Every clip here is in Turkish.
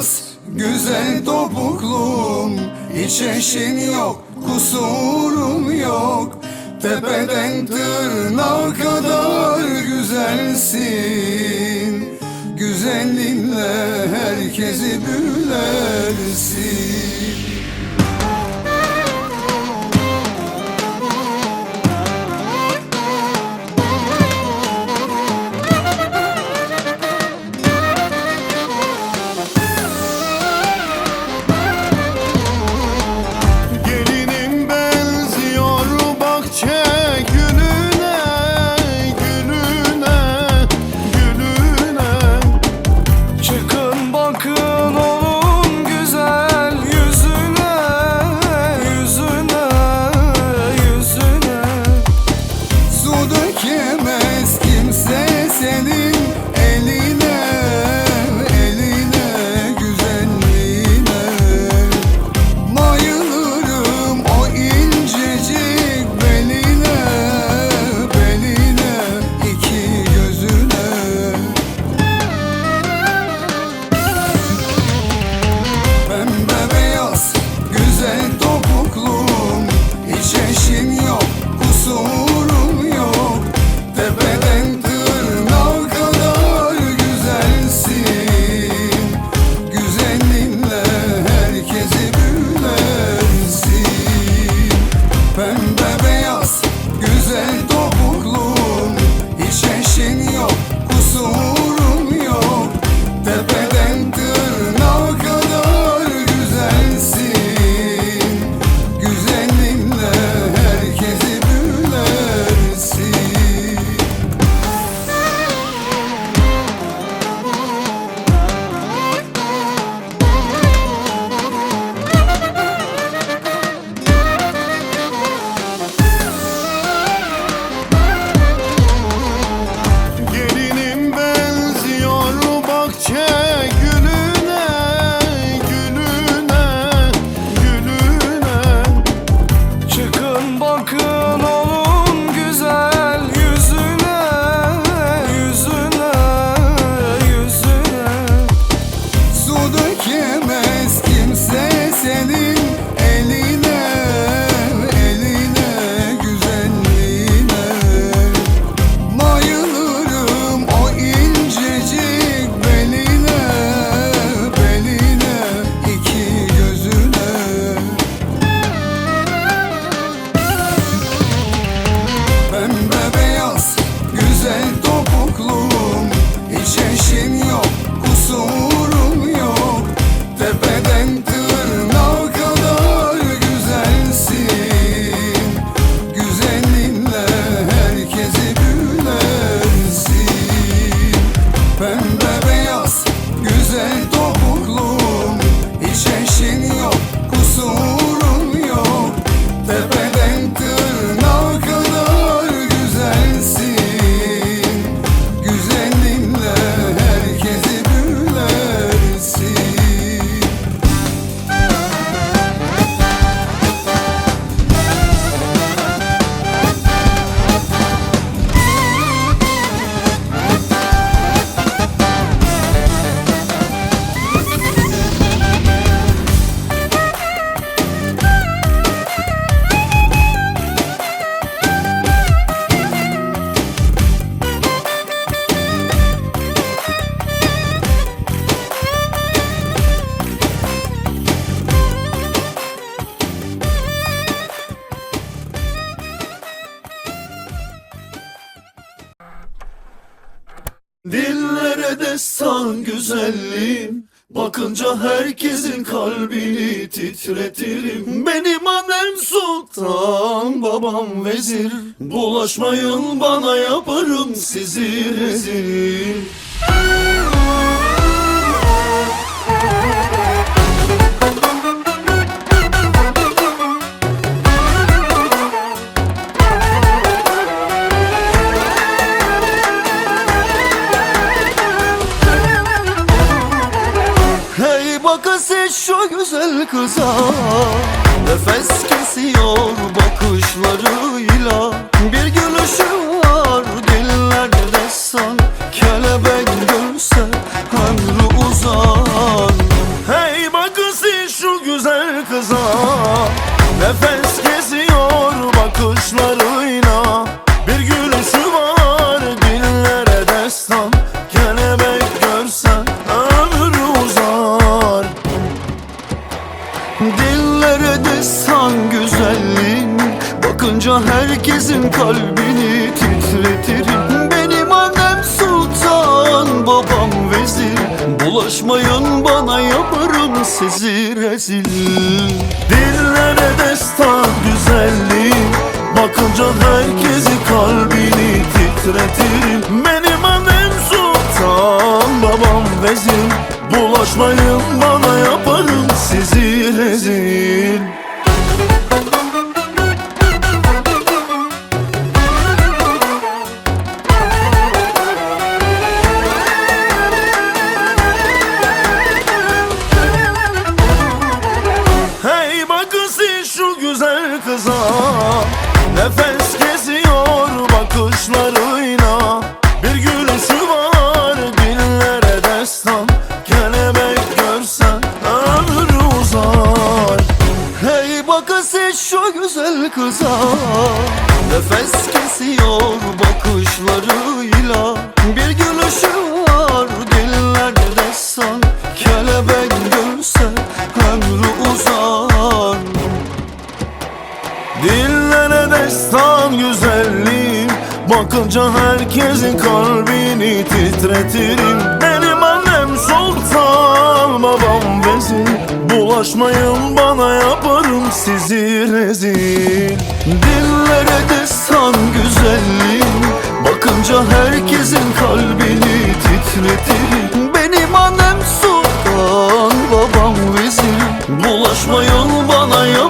olmaz. Güzel topuklum Hiç eşim yok Kusurum yok. Tepeden tırnağa kadar güzelsin. Güzelliğinle herkesi bülersin Dillere destan güzelliğim. Bakınca herkesin kalbini titretirim Benim annem sultan, babam vezir. Bulaşmayın bana yaparım sizi rezil. kıza Nefes kesiyor bakışlarıyla. Bir gün Bakınca herkesi kalbini titretirim Benim annem sultan babam vezir. Bulaşmayın bana Nefes kesiyor bakışlarıyla. Bir gülüşü var dillere destan Kelebek görse ömrü uzar. Dillere destan güzelliğim. Bakınca herkesin kalbini titretirim. Benim annem sultan babam vezir. Bulaşmayın bana yaparım sizi rezil. Dillere destan güzelliğim. Bakınca herkesin kalbini titretirim Benim annem sultan babam vezir. Bulaşmayın bana yaparım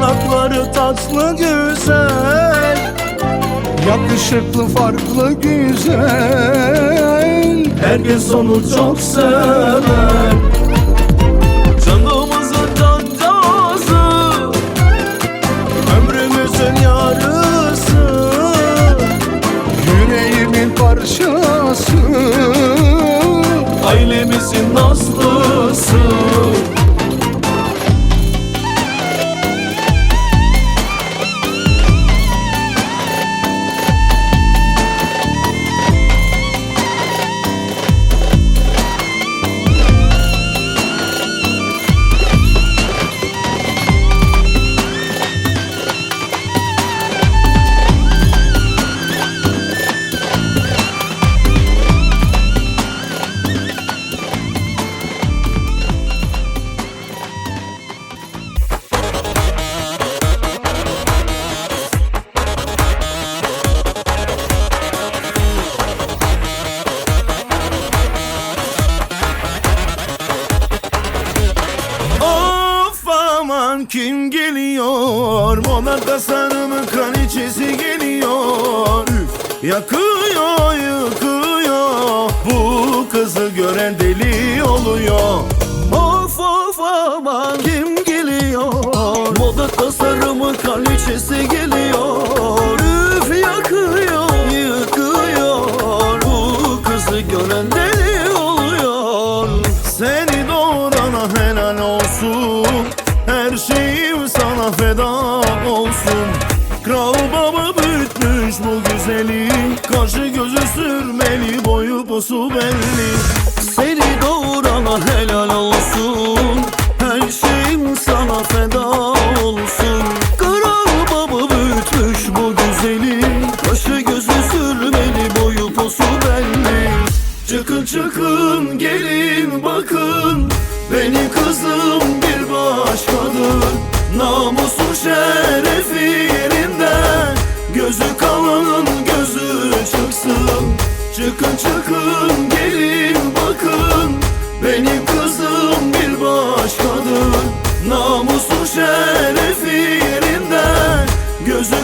Yanakları tatlı güzel Yakışıklı farklı güzel. Herkes onu çok sever. Canımızın cancağızı Ömrümüzün yarısı. Yüreğimin parçası Ailemizin nazlısı posu belli. Seni doğurana helal olsun. Her şeyim sana feda olsun. Kral baba büyütmüş bu güzeli. Kaşı gözü sürmeli boyu posu belli. Çıkın çıkın gelin bakın. Beni kızım bir başkadır Namusun şerefi yerinde. Gözü kalanın gözü çıksın Çıkın çıkın gelin bakın. Benim kızım bir başkadır. Namusun şerefi yerinde Gözü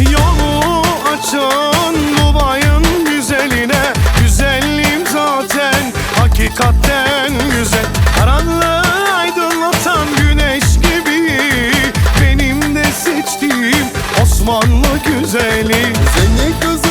Yolu açan bu bayın güzeline. Güzelliğim zaten hakikatten güzel. Karanlığı aydınlatan güneş gibi Benim de seçtiğim Osmanlı güzeli. Seni kızım